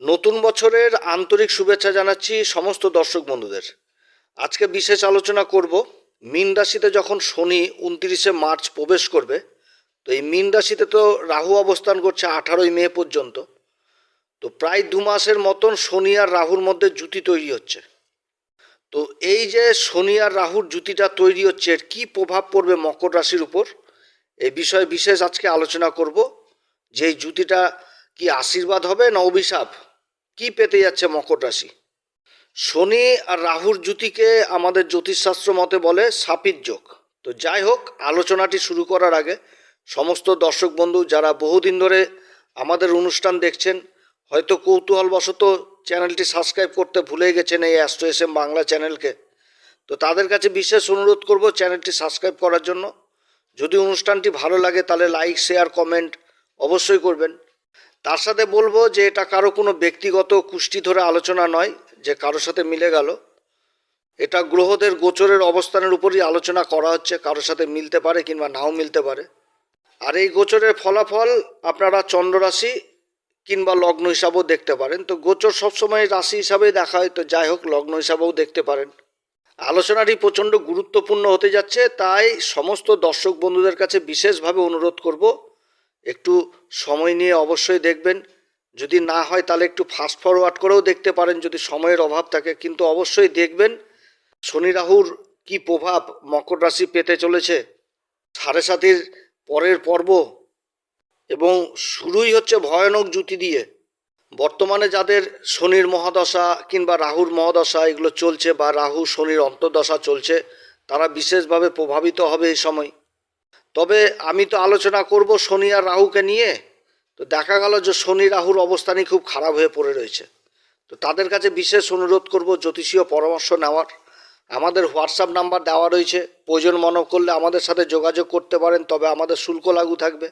নতুন বছরের আন্তরিক শুভেচ্ছা জানাচ্ছি সমস্ত দর্শক বন্ধুদের। আজকে বিশেষ আলোচনা করব মীন রাশিতে যখন শনি উনত্রিশে মার্চ প্রবেশ করবে, তো এই মীন রাশিতে তো রাহু অবস্থান করছে আঠারোই মে পর্যন্ত। তো প্রায় দু মাসের মতন শনি আর রাহুর মধ্যে জুতি তৈরি হচ্ছে। তো এই যে শনি আর রাহুর জুতিটা তৈরি হচ্ছে, এর কী প্রভাব পড়বে মকর রাশির উপর? এই বিষয়ে বিশেষ আজকে আলোচনা করব। যে জুতিটা কি আশীর্বাদ হবে না অভিশাপ? কি পেতে যাচ্ছে মকর রাশি? শনি আর রাহুর জ্যোতিকে আমাদের জ্যোতিষশাস্ত্র মতে বলে সাপির যোগ। তো যাই হোক, আলোচনাটি শুরু করার আগে সমস্ত দর্শক বন্ধু, যারা বহুদিন ধরে আমাদের অনুষ্ঠান দেখছেন, হয়তো কৌতূহলবশত চ্যানেলটি সাবস্ক্রাইব করতে ভুলে গেছেন এই অ্যাস্ট্রো এস এম বাংলা চ্যানেলকে। তো তাদের কাছে বিশেষ অনুরোধ করব চ্যানেলটি সাবস্ক্রাইব করার জন্য। যদি অনুষ্ঠানটি ভালো লাগে তাহলে লাইক, শেয়ার, কমেন্ট অবশ্যই করবেন। তার সাথে বলব যে এটা কারও কোনো ব্যক্তিগত কুষ্টি ধরে আলোচনা নয়, যে কারোর সাথে মিলে গেল। এটা গ্রহদের গোচরের অবস্থানের উপরই আলোচনা করা হচ্ছে, কারোর সাথে মিলতে পারে কিংবা নাও মিলতে পারে। আর এই গোচরের ফলাফল আপনারা চন্দ্ররাশি কিংবা লগ্ন হিসাবেও দেখতে পারেন। তো গোচর সবসময় রাশি হিসাবেই দেখা হয়, তো যাই হোক, লগ্ন হিসাবেও দেখতে পারেন। আলোচনাটি প্রচণ্ড গুরুত্বপূর্ণ হতে যাচ্ছে, তাই সমস্ত দর্শক বন্ধুদের কাছে বিশেষভাবে অনুরোধ করব একটু সময় নিয়ে অবশ্যই দেখবেন। যদি না হয় তাহলে একটু ফাস্ট ফরওয়ার্ড করেও দেখতে পারেন যদি সময়ের অভাব থাকে। কিন্তু অবশ্যই দেখবেন, শনি রাহুর কি প্রভাব মকর রাশি পেতে চলেছে? সাড়ে সাতির পরের পর্ব এবং শুরুই হচ্ছে ভয়ানক জুতি দিয়ে। বর্তমানে যাদের শনির মহাদশা কিংবা রাহুর মহাদশা এগুলো চলছে বা রাহু শনির অন্তর্দশা চলছে, তারা বিশেষভাবে প্রভাবিত হবে এই সময়। তবে আমি তো আলোচনা করব শনি আর রাহুকে নিয়ে। তো দেখা গেল যে শনি রাহুর অবস্থানই খুব খারাপ হয়ে পড়ে রয়েছে। তো তাদের কাছে বিশেষ অনুরোধ করব জ্যোতিষীয় পরামর্শ নেওয়ার। আমাদের হোয়াটসঅ্যাপ নাম্বার দেওয়া রয়েছে। প্রয়োজন মনে করলে আমাদের সাথে যোগাযোগ করতে পারেন, তবে আমাদের শুল্ক লাগু থাকবে।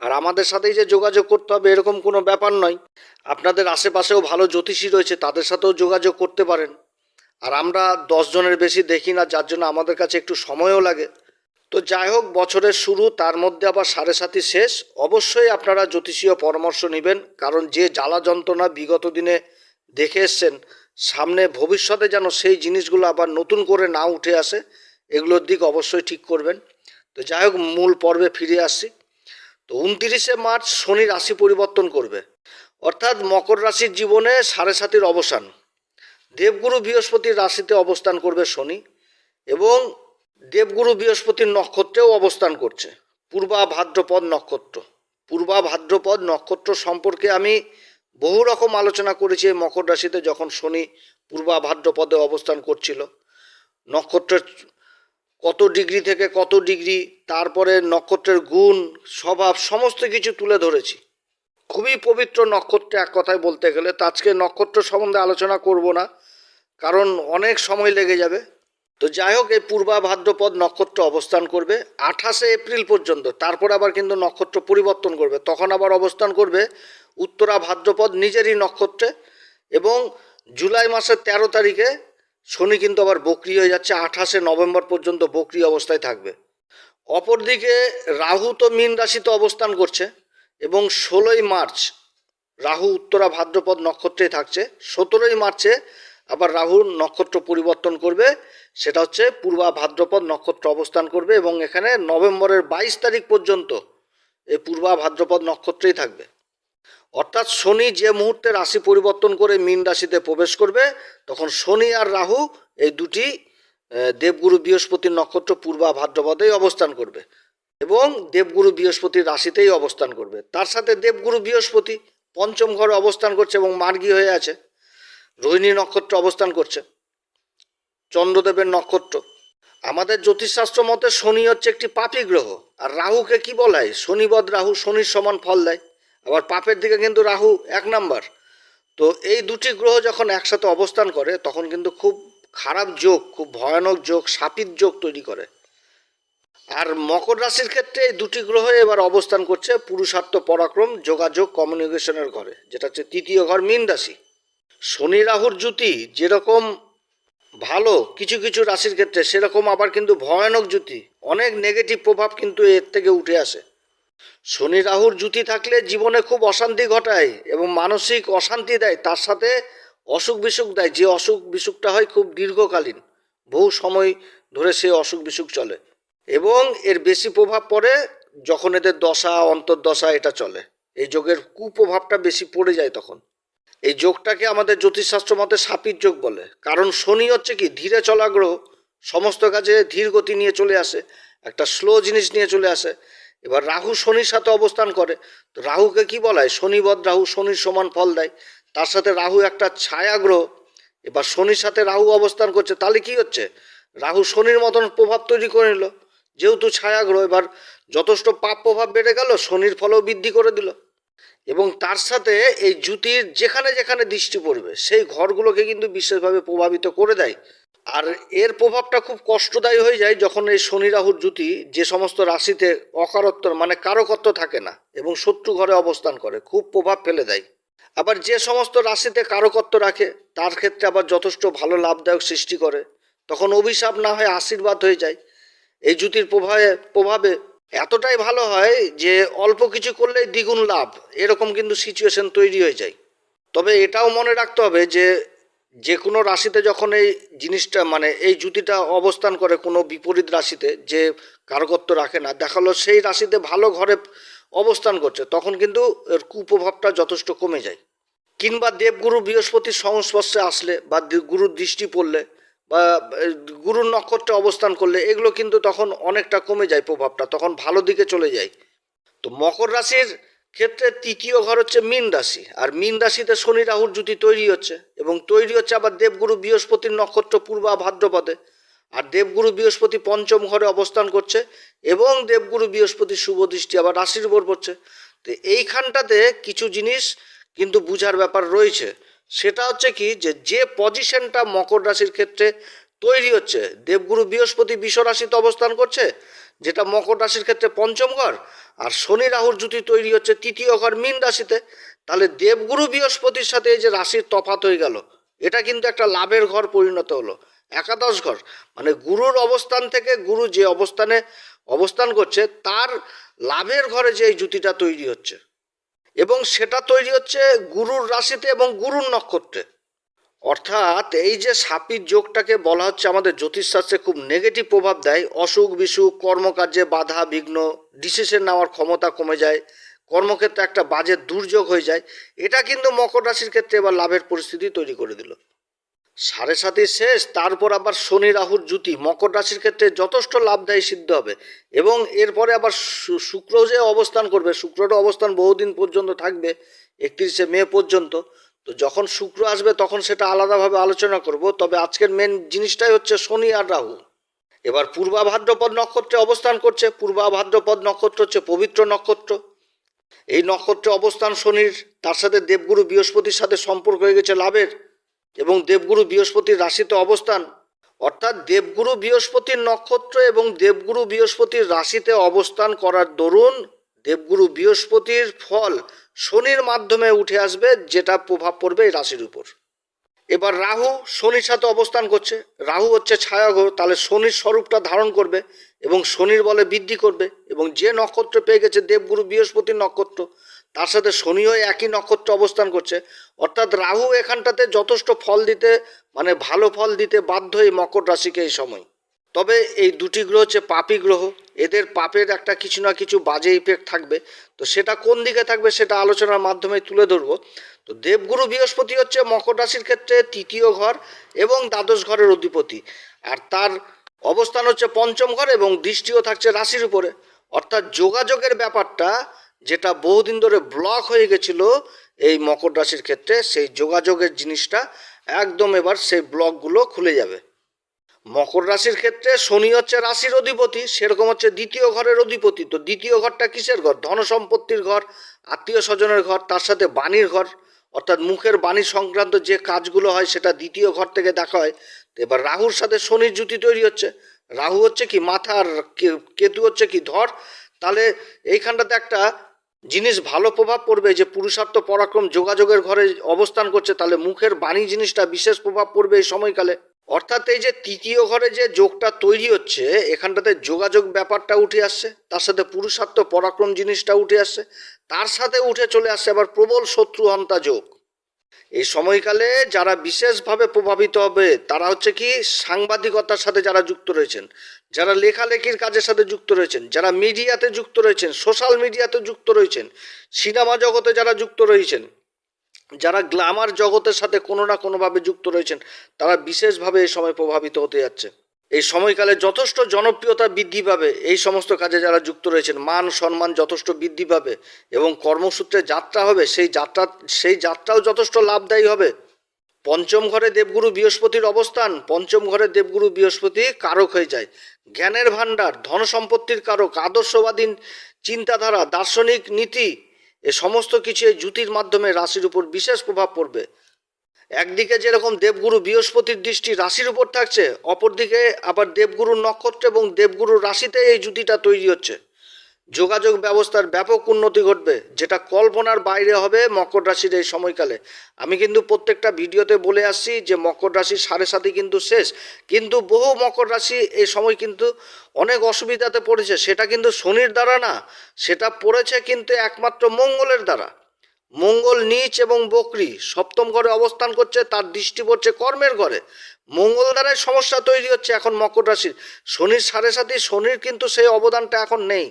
আর আমাদের সাথেই যে যোগাযোগ করতে হবে এরকম কোনো ব্যাপার নয়। আপনাদের আশেপাশেও ভালো জ্যোতিষী রয়েছে, তাদের সাথেও যোগাযোগ করতে পারেন। আর আমরা দশজনের বেশি দেখি না, যার জন্য আমাদের কাছে একটু সময়ও লাগে। তো যাই হোক, বছরের শুরু, তার মধ্যে আবার সাড়ে সাতি শেষ। অবশ্যই আপনারা জ্যোতিষীয় পরামর্শ নেবেন, কারণ যে জ্বালা যন্ত্রণা বিগত দিনে দেখে এসছেন, সামনে ভবিষ্যতে যেন সেই জিনিসগুলো আবার নতুন করে না উঠে আসে, এগুলোর দিক অবশ্যই ঠিক করবেন। তো যাই হোক, মূল পর্বে ফিরে আসছি তো উনতিরিশে মার্চ শনি রাশি পরিবর্তন করবে। অর্থাৎ মকর রাশির জীবনে সাড়ে সাতির অবসান। দেবগুরু বৃহস্পতির রাশিতে অবস্থান করবে শনি এবং দেবগুরু বৃহস্পতির নক্ষত্রেও অবস্থান করছে। পূর্বা ভাদ্রপদ নক্ষত্র। পূর্বা ভাদ্রপদ নক্ষত্র সম্পর্কে আমি বহু রকম আলোচনা করেছি এই মকর রাশিতে যখন শনি পূর্বা ভাদ্রপদে অবস্থান করছিল। নক্ষত্রের কত ডিগ্রি থেকে কত ডিগ্রি, তারপরে নক্ষত্রের গুণ, স্বভাব, সমস্ত কিছু তুলে ধরেছি। খুবই পবিত্র নক্ষত্র এক কথায় বলতে গেলে। তো আজকে নক্ষত্র সম্বন্ধে আলোচনা করব না, কারণ অনেক সময় লেগে যাবে। তো যাই হোক, এই পূর্বা ভাদ্রপদ নক্ষত্র অবস্থান করবে আঠাশে এপ্রিল পর্যন্ত। তারপর আবার কিন্তু নক্ষত্র পরিবর্তন করবে। তখন আবার অবস্থান করবে উত্তরা ভাদ্রপদ নিজেরই নক্ষত্রে এবং জুলাই মাসের তেরো তারিখে শনি কিন্তু আবার বকরি হয়ে যাচ্ছে। আঠাশে নভেম্বর পর্যন্ত বকরি অবস্থায় থাকবে। অপরদিকে রাহু তো মীন রাশিতে অবস্থান করছে এবং ষোলোই মার্চ রাহু উত্তরা ভাদ্রপদ নক্ষত্রে থাকছে। সতেরোই মার্চে আবার রাহুর নক্ষত্র পরিবর্তন করবে, সেটা হচ্ছে পূর্বা ভাদ্রপদ নক্ষত্র অবস্থান করবে এবং এখানে নভেম্বরের বাইশ তারিখ পর্যন্ত এই পূর্বা ভাদ্রপদ নক্ষত্রেই থাকবে। অর্থাৎ শনি যে মুহূর্তে রাশি পরিবর্তন করে মীন রাশিতে প্রবেশ করবে, তখন শনি আর রাহু এই দুটি দেবগুরু বৃহস্পতির নক্ষত্র পূর্বা ভাদ্রপদেই অবস্থান করবে এবং দেবগুরু বৃহস্পতির রাশিতেই অবস্থান করবে। তার সাথে দেবগুরু বৃহস্পতি পঞ্চম ঘরে অবস্থান করছে এবং মার্গী হয়ে আছে। রোহিণী নক্ষত্র অবস্থান করছে। চন্দ্রদেবের নক্ষত্র। আমাদের জ্যোতিষশাস্ত্র মতে শনি হচ্ছে একটি পাপী গ্রহ। আর রাহুকে কি বলা হয়? শনিবদ রাহু শনির সমান ফল দেয়। আবার পাপের দিকে কিন্তু রাহু এক নাম্বার। তো এই দুটি গ্রহ যখন একসাথে অবস্থান করে, তখন কিন্তু খুব খারাপ যোগ, খুব ভয়ানক যোগ সাপিত যোগ তৈরি করে। আর মকর রাশির ক্ষেত্রে এই দুটি গ্রহ এবার অবস্থান করছে পুরুষার্থ পরাক্রম, যোগাযোগ কমিউনিকেশনের ঘরে। যেটা হচ্ছে তৃতীয় ঘর মীন রাশি। শনি রাহুর জুতি যেরকম ভালো, কিছু কিছু রাশির ক্ষেত্রে সেরকম আবার কিন্তু ভয়ানক জুতি অনেক নেগেটিভ প্রভাব কিন্তু এর থেকে উঠে আসে। শনি রাহুর জুতি থাকলে জীবনে খুব অশান্তি ঘটায় এবং মানসিক অশান্তি দেয়, তার সাথে অসুখ বিসুখ দেয়। যে অসুখ বিসুখটা হয় খুব দীর্ঘকালীন, বহু সময় ধরে সে অসুখ বিসুখ চলে এবং এর বেশি প্রভাব পড়ে যখন এদের দশা, অন্তর্দশা এটা চলে। এই যোগের কুপ্রভাবটা বেশি পড়ে যায় তখন। এই যোগটাকে আমাদের জ্যোতিষশাস্ত্র মতে সাপির যোগ বলে। কারণ শনি হচ্ছে কি, ধীরে চলা গ্রহ সমস্ত কাজে ধীর গতি নিয়ে চলে আসে, একটা স্লো জিনিস নিয়ে চলে আসে। এবার রাহু শনির সাথে অবস্থান করে, তো রাহুকে কি বলা হয়? শনিবদ রাহু, শনির সমান ফল দেয়। তার সাথে রাহু একটা ছায়া গ্রহ, এবার শনির সাথে রাহু অবস্থান করছে, তাহলে কি হচ্ছে? রাহু শনির মতন প্রভাব তৈরি করে নিল, যেহেতু ছায়া গ্রহ, এবার যথেষ্ট পাপ প্রভাব বেড়ে গেল, শনির ফলও বৃদ্ধি করে দিল। এবং তার সাথে এই জুতির যেখানে যেখানে দৃষ্টি পড়বে, সেই ঘরগুলোকে কিন্তু বিশেষভাবে প্রভাবিত করে দেয়। আর এর প্রভাবটা খুব কষ্টদায়ী হয়ে যায় যখন এই শনি রাহুর জুতি যে সমস্ত রাশিতে অকারত্ব মানে কারকত্ব থাকে না এবং শত্রু ঘরে অবস্থান করে, খুব প্রভাব ফেলে দেয়। আবার যে সমস্ত রাশিতে কারকত্ব রাখে, তার ক্ষেত্রে আবার যথেষ্ট ভালো লাভদায়ক সৃষ্টি করে। তখন অভিশাপ না হয় আশীর্বাদ হয়ে যায়। এই জুতির প্রভাবে প্রভাবে এতটাই ভালো হয় যে অল্প কিছু করলেই দ্বিগুণ লাভ। এরকম কিন্তু সিচুয়েশন তৈরি হয়ে যায়। তবে এটাও মনে রাখতে হবে যে যে কোনো রাশিতে যখন এই জিনিসটা মানে এই জুতিটা অবস্থান করে কোনো বিপরীত রাশিতে যে কারকত্ব রাখে না, দেখাল সেই রাশিতে ভালো ঘরে অবস্থান করছে, তখন কিন্তু এর কুপ্রভাবটা যথেষ্ট কমে যায়। কিংবা দেবগুরু বৃহস্পতির সংস্পর্শে আসলে বা গুরুর দৃষ্টি পড়লে গুরুর নক্ষত্রে অবস্থান করলে এগুলো কিন্তু তখন অনেকটা কমে যায় প্রভাবটা, তখন ভালো দিকে চলে যায়। তো মকর রাশির ক্ষেত্রে তৃতীয় ঘর হচ্ছে মীন রাশি, আর মীন রাশিতে শনি রাহুর জুতি তৈরি হচ্ছে, এবং তৈরি হচ্ছে আবার দেবগুরু বৃহস্পতির নক্ষত্র পূর্বা ভাদ্রপদে, আর দেবগুরু বৃহস্পতি পঞ্চম ঘরে অবস্থান করছে, এবং দেবগুরু বৃহস্পতির শুভ দৃষ্টি আবার রাশির উপর পড়ছে। তো এইখানটাতে কিছু জিনিস কিন্তু বুঝার ব্যাপার রয়েছে। সেটা হচ্ছে কি যে যে পজিশনটা মকর রাশির ক্ষেত্রে তৈরি হচ্ছে, দেবগুরু বৃহস্পতি বিষ রাশিতে অবস্থান করছে, যেটা মকর রাশির ক্ষেত্রে পঞ্চম ঘর, আর শনি রাহুর জুতি তৈরি হচ্ছে তৃতীয় ঘর মীন রাশিতে, তাহলে দেবগুরু বৃহস্পতির সাথে এই যে রাশির তফাত হয়ে গেল, এটা কিন্তু একটা লাভের ঘর পরিণত হলো, একাদশ ঘর মানে গুরুর অবস্থান থেকে গুরু যে অবস্থানে অবস্থান করছে, তার লাভের ঘরে যে এই জুতিটা তৈরি হচ্ছে। এবং সেটা তৈরি হচ্ছে গুরুর রাশিতে এবং গুরুর নক্ষত্রে। অর্থাৎ এই যে সাপির যোগটাকে বলা হচ্ছে আমাদের জ্যোতিষশাস্ত্রে খুব নেগেটিভ প্রভাব দেয়, অসুখ, বিসুখ, কর্মকার্যে বাধা, বিঘ্ন ডিসিশন নেওয়ার ক্ষমতা কমে যায়, কর্মক্ষেত্রে একটা বাজে দুর্যোগ হয়ে যায়, এটা কিন্তু মকর রাশির ক্ষেত্রে এবার লাভের পরিস্থিতি তৈরি করে দিল। সাড়ে সাতই শেষ, তারপর আবার শনি, রাহুর জুতি মকর রাশির ক্ষেত্রে যথেষ্ট লাভদায়ী সিদ্ধ হবে। এবং এরপরে আবার শুক্র যে অবস্থান করবে শুক্রটা অবস্থান বহুদিন পর্যন্ত থাকবে, একত্রিশে মে পর্যন্ত। তো যখন শুক্র আসবে, তখন সেটা আলাদাভাবে আলোচনা করব। তবে আজকের মেন জিনিসটাই হচ্ছে শনি আর রাহু। এবার পূর্বাভাদ্রপদ নক্ষত্রে অবস্থান করছে। পূর্বাভাদ্রপদ নক্ষত্র হচ্ছে পবিত্র নক্ষত্র। এই নক্ষত্রে অবস্থান শনির, তার সাথে দেবগুরু বৃহস্পতির সাথে সম্পর্ক হয়ে গেছে লাভের। এবং দেবগুরু বৃহস্পতির রাশিতে অবস্থান। অর্থাৎ দেবগুরু বৃহস্পতির নক্ষত্র এবং দেবগুরু বৃহস্পতির রাশিতে অবস্থান করার দরুন দেবগুরু বৃহস্পতির ফল শনির মাধ্যমে উঠে আসবে, যেটা প্রভাব পড়বে এই রাশির উপর। এবার রাহু শনির সাথে অবস্থান করছে। রাহু হচ্ছে ছায়াগ্রহ, তাহলে শনির স্বরূপটা ধারণ করবে এবং শনির বলে বৃদ্ধি করবে এবং যে নক্ষত্র পেয়ে গেছে দেবগুরু বৃহস্পতির নক্ষত্র তার সাথে শনিও একই নক্ষত্র অবস্থান করছে। অর্থাৎ রাহু এখানটাতে যথেষ্ট ফল দিতে মানে ভালো ফল দিতে বাধ্য এই মকর রাশিকে এই সময়। তবে এই দুটি গ্রহ হচ্ছে পাপি গ্রহ। এদের পাপের একটা কিছু না কিছু বাজে ইফেক্ট থাকবে। তো সেটা কোন দিকে থাকবে সেটা আলোচনার মাধ্যমে তুলে ধরবো। তো দেবগুরু বৃহস্পতি হচ্ছে মকর রাশির ক্ষেত্রে তৃতীয় ঘর এবং দ্বাদশ ঘরের অধিপতি। আর তার অবস্থান হচ্ছে পঞ্চম ঘর এবং দৃষ্টিও থাকছে রাশির উপরে। অর্থাৎ যোগাযোগের ব্যাপারটা যেটা বহুদিন ধরে ব্লক হয়ে গেছিল এই মকর রাশির ক্ষেত্রে, সেই যোগাযোগের জিনিসটা একদম এবার সেই ব্লকগুলো খুলে যাবে। মকর রাশির ক্ষেত্রে শনি হচ্ছে রাশির অধিপতি, সেরকম হচ্ছে দ্বিতীয় ঘরের অধিপতি। তো দ্বিতীয় ঘরটা কিসের ঘর? ধন সম্পত্তির ঘর, আত্মীয় স্বজনের ঘর, তার সাথে বাণীর ঘর। অর্থাৎ মুখের বাণী সংক্রান্ত যে কাজগুলো হয়, সেটা দ্বিতীয় ঘর থেকে দেখা হয়। তো এবার রাহুর সাথে শনির জুতি তৈরি হচ্ছে। রাহু হচ্ছে কি? মাথা আর কে- কেতু হচ্ছে কি? ধর। তাহলে এইখানটাতে একটা জিনিস ভালো প্রভাব পড়বে, যে পুরুষার্থ পরাক্রম যোগাযোগের ঘরে অবস্থান করছে, তাহলে মুখের বাণী জিনিসটা বিশেষ প্রভাব পড়বে এই সময়কালে। অর্থাৎ এই যে তৃতীয় ঘরে যে যোগটা তৈরি হচ্ছে, এখানটাতে যোগাযোগ ব্যাপারটা উঠে আসছে, তার সাথে পুরুষার্থ পরাক্রম জিনিসটা উঠে আসছে, তার সাথে উঠে চলে আসছে আবার প্রবল শত্রু হন্তা যোগ। এই সময়কালে যারা বিশেষভাবে প্রভাবিত হবে, তারা হচ্ছে কি সাংবাদিকতার সাথে যারা যুক্ত রয়েছেন যারা লেখালেখির কাজের সাথে যুক্ত রয়েছেন, যারা মিডিয়াতে যুক্ত রয়েছেন, সোশ্যাল মিডিয়াতে যুক্ত রয়েছেন, সিনেমা জগতে যারা যুক্ত রয়েছেন, যারা গ্ল্যামার জগতের সাথে কোনো না কোনোভাবে যুক্ত রয়েছেন, তারা বিশেষভাবে এই সময় প্রভাবিত হতে যাচ্ছে। এই সময়কালে যথেষ্ট জনপ্রিয়তা বৃদ্ধি পাবে এই সমস্ত কাজে যারা যুক্ত রয়েছেন। মান সম্মান যথেষ্ট বৃদ্ধি পাবে এবং কর্মসূত্রে যাত্রা হবে, সেই যাত্রা, সেই যাত্রাও যথেষ্ট লাভদায়ী হবে। পঞ্চম ঘরে দেবগুরু বৃহস্পতির অবস্থান, পঞ্চম ঘরে দেবগুরু বৃহস্পতি কারক হয়ে যায়। জ্ঞানের ভাণ্ডার, ধন সম্পত্তির কারক, আদর্শবাদী চিন্তাধারা, দার্শনিক নীতি, এ সমস্ত কিছু এই জ্যোতির মাধ্যমে রাশির উপর বিশেষ প্রভাব পড়বে। একদিকে যেরকম দেবগুরু বৃহস্পতির দৃষ্টি রাশির উপর থাকছে, অপরদিকে আবার দেবগুরুর নক্ষত্র এবং দেবগুরুর রাশিতে এই জুতিটা তৈরি হচ্ছে। যোগাযোগ ব্যবস্থার ব্যাপক উন্নতি ঘটবে, যেটা কল্পনার বাইরে হবে মকর রাশির এই সময়কালে। আমি কিন্তু প্রত্যেকটা ভিডিওতে বলে আসছি যে মকর রাশির সাড়ে সাথে কিন্তু শেষ, কিন্তু বহু মকর রাশি এই সময় কিন্তু অনেক অসুবিধাতে পড়েছে। সেটা কিন্তু শনির দ্বারা না, সেটা পড়েছে কিন্তু একমাত্র মঙ্গলের দ্বারা। মঙ্গল নীচ এবং বকরি, সপ্তম ঘরে অবস্থান করছে, তার দৃষ্টি পড়ছে কর্মের ঘরে। মঙ্গল দ্বারাই সমস্যা তৈরি হচ্ছে এখন মকর রাশির। শনির সাড়ে সাথে শনির কিন্তু সেই অবদানটা এখন নেই।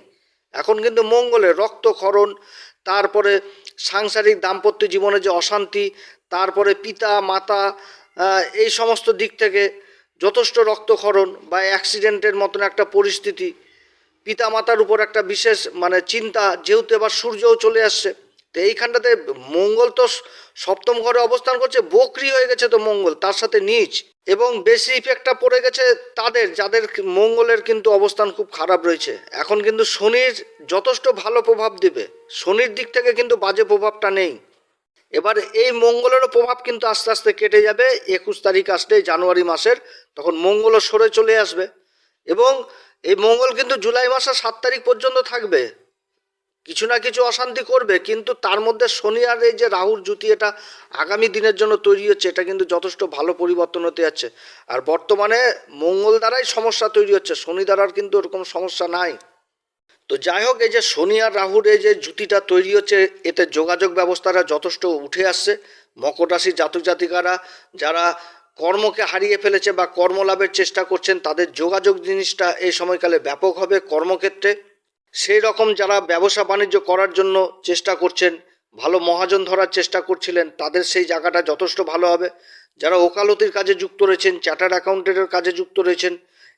এখন কিন্তু মঙ্গলে রক্তক্ষরণ, তারপরে সাংসারিক দাম্পত্য জীবনে যে অশান্তি, তারপরে পিতা, মাতা এই সমস্ত দিক থেকে যথেষ্ট রক্তক্ষরণ বা অ্যাক্সিডেন্টের মতন একটা পরিস্থিতি পিতা মাতার উপর একটা বিশেষ মানে চিন্তা, যেহেতু এবার সূর্যও চলে আসছে। তো এইখানটাতে মঙ্গল তো সপ্তম ঘরে অবস্থান করছে, বকরি হয়ে গেছে তো মঙ্গল, তার সাথে নিচ এবং বেশি ইফেক্টটা পড়ে গেছে তাদের, যাদের মঙ্গলের কিন্তু অবস্থান খুব খারাপ রয়েছে। এখন কিন্তু শনির যথেষ্ট ভালো প্রভাব দিবে। শনির দিক থেকে কিন্তু বাজে প্রভাবটা নেই। এবার এই মঙ্গলেরও প্রভাব কিন্তু আস্তে আস্তে কেটে যাবে, একুশ তারিখ আসলে জানুয়ারি মাসের, তখন মঙ্গলও সরে চলে আসবে। এবং এই মঙ্গল কিন্তু জুলাই মাসের সাত তারিখ পর্যন্ত থাকবে। কিছু না কিছু অশান্তি করবে, কিন্তু তার মধ্যে শনি আর এই যে রাহুর জুতি এটা আগামী দিনের জন্য তৈরি হচ্ছে, এটা কিন্তু যথেষ্ট ভালো পরিবর্তন হতে যাচ্ছে। আর বর্তমানে মঙ্গল দ্বারাই সমস্যা তৈরি হচ্ছে শনি দ্বারার কিন্তু ওরকম সমস্যা নাই। তো যাই হোক, এই যে শনি আর রাহুর এই যে জুতিটা তৈরি হচ্ছে, এতে যোগাযোগ ব্যবস্থাটা যথেষ্ট উঠে আসছে। মকর রাশির জাতক জাতিকারা যারা কর্মকে হারিয়ে ফেলেছে বা কর্মলাভের চেষ্টা করছেন, তাদের যোগাযোগ জিনিসটা এই সময়কালে ব্যাপক হবে কর্মক্ষেত্রে। সেই রকম যারা ব্যবসা বাণিজ্য করার জন্য চেষ্টা করছেন, ভালো মহাজন ধরার চেষ্টা করছিলেন, তাদের সেই জায়গাটা যথেষ্ট ভালো হবে। যারা ওকালতির কাজে যুক্ত রয়েছেন, চার্টার্ড অ্যাকাউন্টেন্টের কাজে যুক্ত রয়েছেন,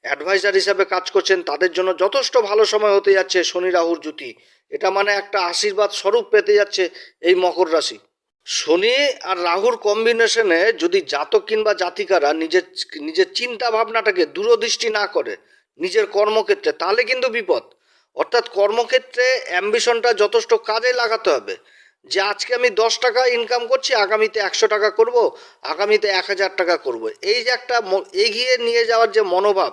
অ্যাডভাইজার হিসাবে কাজ করছেন, তাদের জন্য যথেষ্ট ভালো সময় হতে যাচ্ছে শনি, রাহুর জুতি এটা মানে একটা আশীর্বাদ স্বরূপ পেতে যাচ্ছে এই মকর রাশি। শনি আর রাহুর কম্বিনেশনে যদি জাতক কিংবা জাতিকারা নিজের নিজের চিন্তা ভাবনাটাকে দূরদৃষ্টি না করে, নিজের কর্মক্ষেত্রে, তাহলে কিন্তু বিপদ। অর্থাৎ কর্মক্ষেত্রে অ্যাম্বিশনটা যথেষ্ট কাজে লাগাতে হবে। যে আজকে আমি দশ টাকা ইনকাম করছি, আগামীতে একশো টাকা করব, আগামীতে এক হাজার টাকা করব। এই যে একটা এগিয়ে নিয়ে যাওয়ার যে মনোভাব,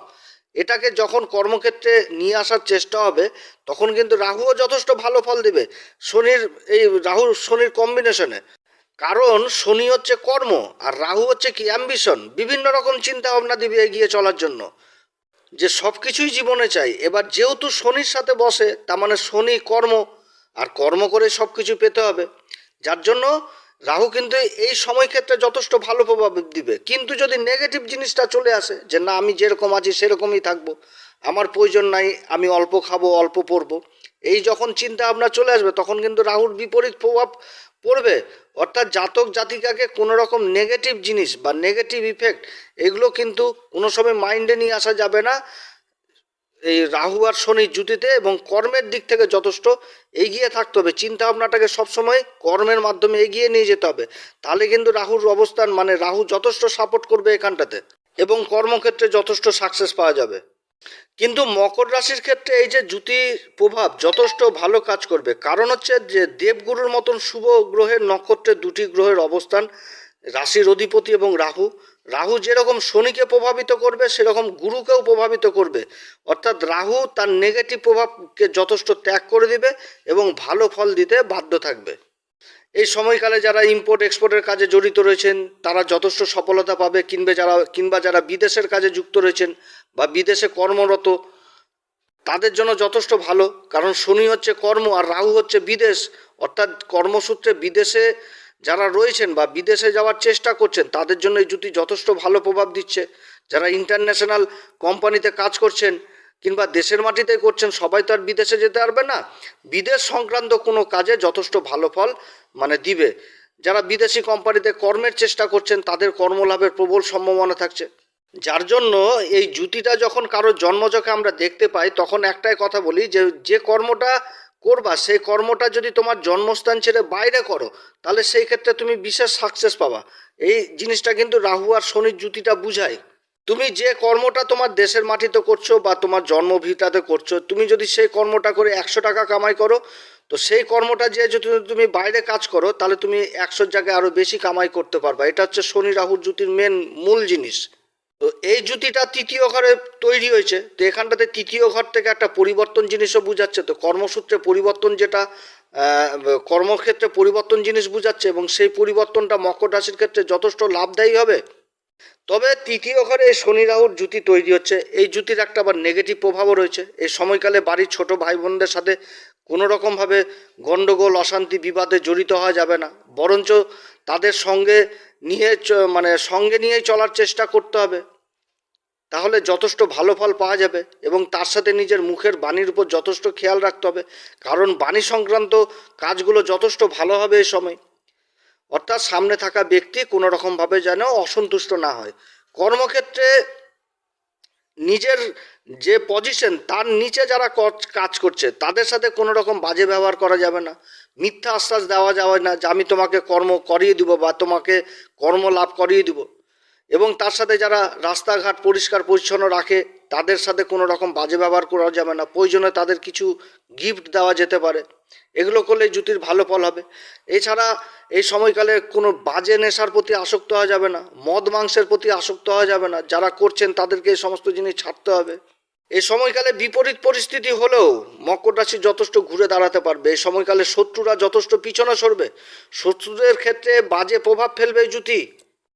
এটাকে যখন কর্মক্ষেত্রে নিয়ে আসার চেষ্টা হবে, তখন কিন্তু রাহুও যথেষ্ট ভালো ফল দেবে। শনির, এই রাহু শনির কম্বিনেশনে কারণ শনি হচ্ছে কর্ম, আর রাহু হচ্ছে কি অ্যাম্বিশন বিভিন্ন রকম চিন্তা ভাবনা দিবে এগিয়ে চলার জন্য। যে সব কিছুই জীবনে চাই। এবার যেহেতু শনির সাথে বসে, তার মানে শনি কর্ম, আর কর্ম করে সব কিছু পেতে হবে। যার জন্য রাহু কিন্তু এই সময় ক্ষেত্রে যথেষ্ট ভালো প্রভাব দিবে। কিন্তু যদি নেগেটিভ জিনিসটা চলে আসে, যে না, আমি যেরকম আছি সেরকমই থাকব, আমার প্রয়োজন নাই, আমি অল্প খাব, অল্প পরবো এই যখন চিন্তা ভাবনা চলে আসবে, তখন কিন্তু রাহুর বিপরীত প্রভাব পড়বে, অর্থাৎ জাতক জাতিকাকে কোনো রকম নেগেটিভ জিনিস বা নেগেটিভ ইফেক্ট এগুলো কিন্তু কোনো সময় মাইন্ডে নিয়ে আসা যাবে না। এই রাহু আর শনির জুতিতে এবং কর্মের দিক থেকে যথেষ্ট এগিয়ে থাকতে হবে। চিন্তা ভাবনাটাকে সবসময় কর্মের মাধ্যমে এগিয়ে নিয়ে যেতে হবে। তাহলে কিন্তু রাহুর অবস্থান মানে রাহু যথেষ্ট সাপোর্ট করবে এখানটাতে এবং কর্মক্ষেত্রে যথেষ্ট সাকসেস পাওয়া যাবে। কিন্তু মকর রাশির ক্ষেত্রে এই যে জ্যোতির প্রভাব যথেষ্ট ভালো কাজ করবে। কারণ হচ্ছে যে দেবগুরুর মতন শুভ গ্রহের নক্ষত্রে দুটি গ্রহের অবস্থান, রাশির অধিপতি এবং রাহু। রাহু যেরকম শনিকে প্রভাবিত করবে, সেরকম গুরুকেও প্রভাবিত করবে। অর্থাৎ রাহু তার নেগেটিভ প্রভাবকে যথেষ্ট ত্যাগ করে দিবে এবং ভালো ফল দিতে বাধ্য থাকবে। এই সময়কালে যারা ইম্পোর্ট এক্সপোর্টের কাজে জড়িত রয়েছেন, তারা যথেষ্ট সফলতা পাবে কিংবা যারা কিংবা যারা বিদেশের কাজে যুক্ত রয়েছেন বা বিদেশে কর্মরত, তাদের জন্য যথেষ্ট ভালো। কারণ শনি হচ্ছে কর্ম আর রাহু হচ্ছে বিদেশ। অর্থাৎ কর্মসূত্রে বিদেশে যারা রয়েছেন বা বিদেশে যাওয়ার চেষ্টা করছেন, তাদের জন্য এই জুতি যথেষ্ট ভালো প্রভাব দিচ্ছে। যারা ইন্টারন্যাশনাল কোম্পানিতে কাজ করছেন কিংবা দেশের মাটিতে করছেন, সবাই তো আর বিদেশে যেতে পারবে না। বিদেশ সংক্রান্ত কোনো কাজে যথেষ্ট ভালো ফল মানে দিবে। যারা বিদেশি কোম্পানিতে কর্মের চেষ্টা করছেন, তাদের কর্মলাভের প্রবল সম্ভাবনা থাকছে। যার জন্য এই জুতিটা যখন কারোর জন্মজকে আমরা দেখতে পাই, তখন একটাই কথা বলি যে যে কর্মটা করবা, সেই কর্মটা যদি তোমার জন্মস্থান ছেড়ে বাইরে করো, তাহলে সেই ক্ষেত্রে তুমি বিশেষ সাকসেস পাবা। এই জিনিসটা কিন্তু রাহু আর শনির জুতিটা বুঝায়। তুমি যে কর্মটা তোমার দেশের মাটিতে করছ বা তোমার জন্মভিটাতে করছ, তুমি যদি সেই কর্মটা করে একশো টাকা কামাই করো তো সেই কর্মটা যে যদি তুমি বাইরে কাজ করো, তাহলে তুমি একশোর জায়গায় আরও বেশি কামাই করতে পারবা। এটা হচ্ছে শনি রাহুর জুতির মেন মূল জিনিস। তো এই জুতিটা তৃতীয় ঘরে তৈরি হয়েছে। তো এখানটাতে তৃতীয় ঘর থেকে একটা পরিবর্তন জিনিসও বুঝাচ্ছে। তো কর্মসূত্রে পরিবর্তন যেটা কর্মক্ষেত্রে পরিবর্তন জিনিস বুঝাচ্ছে এবং সেই পরিবর্তনটা মকর রাশির ক্ষেত্রে যথেষ্ট লাভদায়ী হবে। তবে তৃতীয় ঘরে এই শনি রাহুর জুতি তৈরি হচ্ছে। এই জুতির একটা আবার নেগেটিভ প্রভাবও রয়েছে। এই সময়কালে বাড়ির ছোট ভাই বোনদের সাথে কোনো রকমভাবে গণ্ডগোল, অশান্তি, বিবাদে জড়িত হওয়া যাবে না। বরঞ্চ তাদের সঙ্গে নিয়ে মানে সঙ্গে নিয়েই চলার চেষ্টা করতে হবে। তাহলে যথেষ্ট ভালো ফল পাওয়া যাবে এবং তার সাথে নিজের মুখের বাণীর উপর যথেষ্ট খেয়াল রাখতে হবে। কারণ বাণী সংক্রান্ত কাজগুলো যথেষ্ট ভালো হবে এই সময়। অর্থাৎ সামনে থাকা ব্যক্তি কোনো রকমভাবে যেন অসন্তুষ্ট না হয়। কর্মক্ষেত্রে নিজের যে পজিশন তার নিচে যারা কাজ করছে, তাদের সাথে কোনো রকম বাজে ব্যবহার করা যাবে না। মিথ্যা আশ্বাস দেওয়া যাবে না যে আমি তোমাকে কর্ম করিয়ে দিব বা তোমাকে কর্ম লাভ করিয়ে দিব। এবং তার সাথে যারা রাস্তাঘাট পরিষ্কার পরিচ্ছন্ন রাখে, তাদের সাথে কোনো রকম বাজে ব্যবহার করা যাবে না। প্রয়োজনে তাদের কিছু গিফট দেওয়া যেতে পারে। এগুলো করলে জুতির ভালো ফল হবে। এছাড়া এই সময়কালে কোনো বাজে নেশার প্রতি আসক্ত হওয়া যাবে না। মদ মাংসের প্রতি আসক্ত হওয়া যাবে না। যারা করছেন তাদেরকে এই সমস্ত জিনিস ছাড়তে হবে। এই সময়কালে বিপরীত পরিস্থিতি হলেও মকর রাশি যথেষ্ট ঘুরে দাঁড়াতে পারবে। এই সময়কালে শত্রুরা যথেষ্ট পিছনে সরবে। শত্রুদের ক্ষেত্রে বাজে প্রভাব ফেলবে জুতি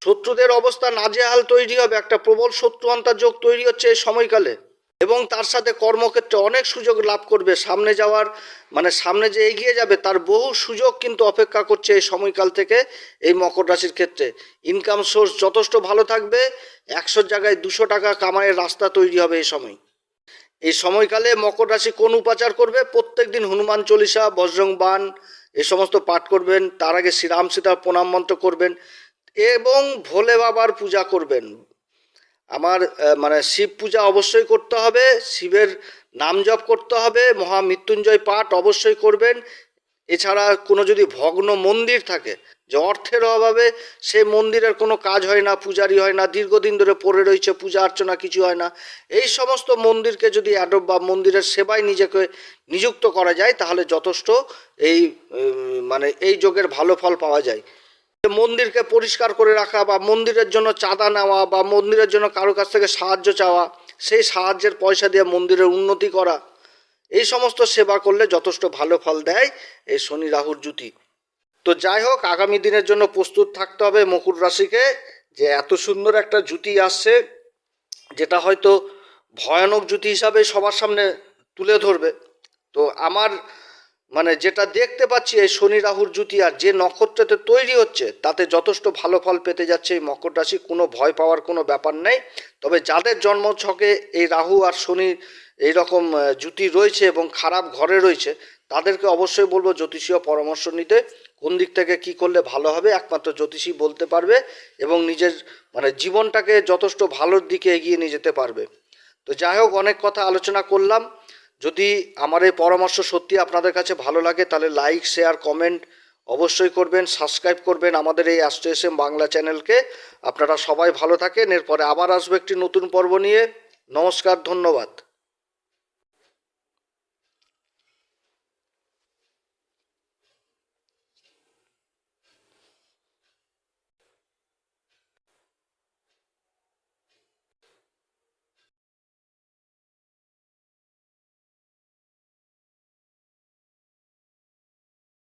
শত্রুদের অবস্থা নাজেহাল তৈরি হবে। একটা প্রবল শত্রু যোগ তৈরি হচ্ছে এই সময়কালে। এবং তার সাথে কর্মক্ষেত্রে অনেক সুযোগ লাভ করবে। সামনে যাওয়ার মানে সামনে যে এগিয়ে যাবে, তার বহু সুযোগ কিন্তু অপেক্ষা করছে এই সময়কাল থেকে এই মকর রাশির ক্ষেত্রে। ইনকাম সোর্স যথেষ্ট ভালো থাকবে। একশোর জায়গায় দুশো টাকা কামাইয়ের রাস্তা তৈরি হবে এই সময়। এই সময়কালে মকর রাশি কোন উপাচার করবে? প্রত্যেক দিন হনুমান চল্লিশা, বজরং বান এ সমস্ত পাঠ করবেন। তার আগে শ্রীরাম সীতার প্রণাম মন্ত্র করবেন এবং ভোলে বাবার পূজা করবেন। আমার মানে শিব পূজা অবশ্যই করতে হবে। শিবের নাম জপ করতে হবে। মহামৃত্যুঞ্জয় পাঠ অবশ্যই করবেন। এছাড়া কোনো যদি ভগ্ন মন্দির থাকে যে অর্থের অভাবে সে মন্দিরের কোনো কাজ হয় না পূজারি হয় না, দীর্ঘদিন ধরে পড়ে রয়েছে, পূজা অর্চনা কিছু হয় না। এই সমস্ত মন্দিরকে যদি অ্যাডপ বা মন্দিরের সেবায় নিজেকে নিযুক্ত করা যায়, তাহলে যথেষ্ট এই মানে এই যোগের ভালো ফল পাওয়া যায়। মন্দিরকে পরিষ্কার করে রাখা বা মন্দিরের জন্য চাঁদা নেওয়া বা মন্দিরের জন্য কারও কাছ থেকে সাহায্য চাওয়া, সেই সাহায্যের পয়সা দিয়ে মন্দিরের উন্নতি করা, এই সমস্ত সেবা করলে যথেষ্ট ভালো ফল দেয় এই শনি রাহুর জুতি তো যাই হোক, আগামী দিনের জন্য প্রস্তুত থাকতে হবে মকর রাশিকে যে এত সুন্দর একটা জুতি আসছে, যেটা হয়তো ভয়ানক জুতি হিসাবে সবার সামনে তুলে ধরবে। তো আমার মানে যেটা দেখতে পাচ্ছি এই শনি রাহুর জুতি আর যে নক্ষত্রতে তৈরি হচ্ছে, তাতে যথেষ্ট ভালো ফল পেতে যাচ্ছে এই মকর রাশি, কোনো ভয় পাওয়ার কোনো ব্যাপার নেই। তবে যাদের জন্ম ছকে এই রাহু আর শনি এই রকম জুতি রয়েছে এবং খারাপ ঘরে রয়েছে, তাদেরকে অবশ্যই বলব জ্যোতিষীয় পরামর্শ নিতে। কোন দিক থেকে কি করলে ভালো হবে একমাত্র জ্যোতিষী বলতে পারবে এবং নিজের মানে জীবনটাকে যথেষ্ট ভালোর দিকে এগিয়ে নিয়ে যেতে পারবে। তো যাই হোক, অনেক কথা আলোচনা করলাম। যদি আমার এই পরামর্শ সত্যি আপনাদের কাছে ভালো লাগে, তাহলে লাইক, শেয়ার, কমেন্ট অবশ্যই করবেন, সাবস্ক্রাইব করবেন আমাদের এই অ্যাস্ট্রো এস বাংলা চ্যানেলকে। আপনারা সবাই ভালো থাকেন, এরপরে আবার আসব একটি নতুন পর্ব নিয়ে। নমস্কার, ধন্যবাদ।